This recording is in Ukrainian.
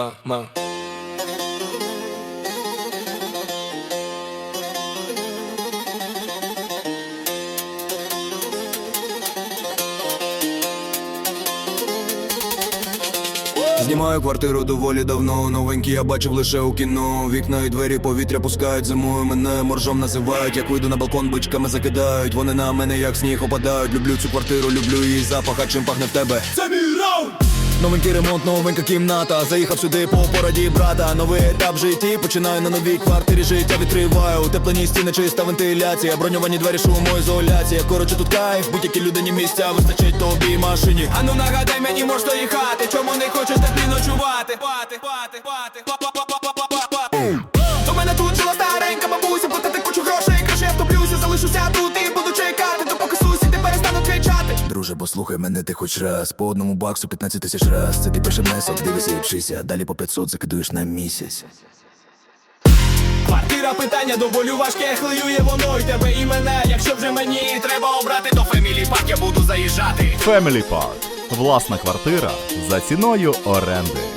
ма, ма. Знімаю квартиру доволі давно. Новенькі я бачив лише у кіно. Вікна і двері повітря пускають зимою. Мене моржом називають. Як вийду на балкон, бичками закидають. Вони на мене як сніг опадають. Люблю цю квартиру, люблю її запах, а чим пахне в тебе. Це мій раунд! Новенький ремонт, новенька кімната. Заїхав сюди по пораді брата. Новий етап в житті. Починаю на новій квартирі життя відкриваю. Утеплені стіни, чиста вентиляція. Броньовані двері, шумоізоляція. Коротше, тут кайф, будь-які людині місця вистачить тобі машині. Ану нагадай мені, можеш їхати, чому не хочеш ти ночувати? Пати, пати, пати, пати. Друже, послухай мене ти хоч раз По одному баксу 15 тисяч раз Це ти пише внесок, дивися і вчися Далі по 500 закидуєш на місяць Квартира питання до болю важке, хвилює воно й тебе і мене. Якщо вже мені треба обрати, то Family Park я буду заїжджати. Family Park. Власна квартира за ціною оренди.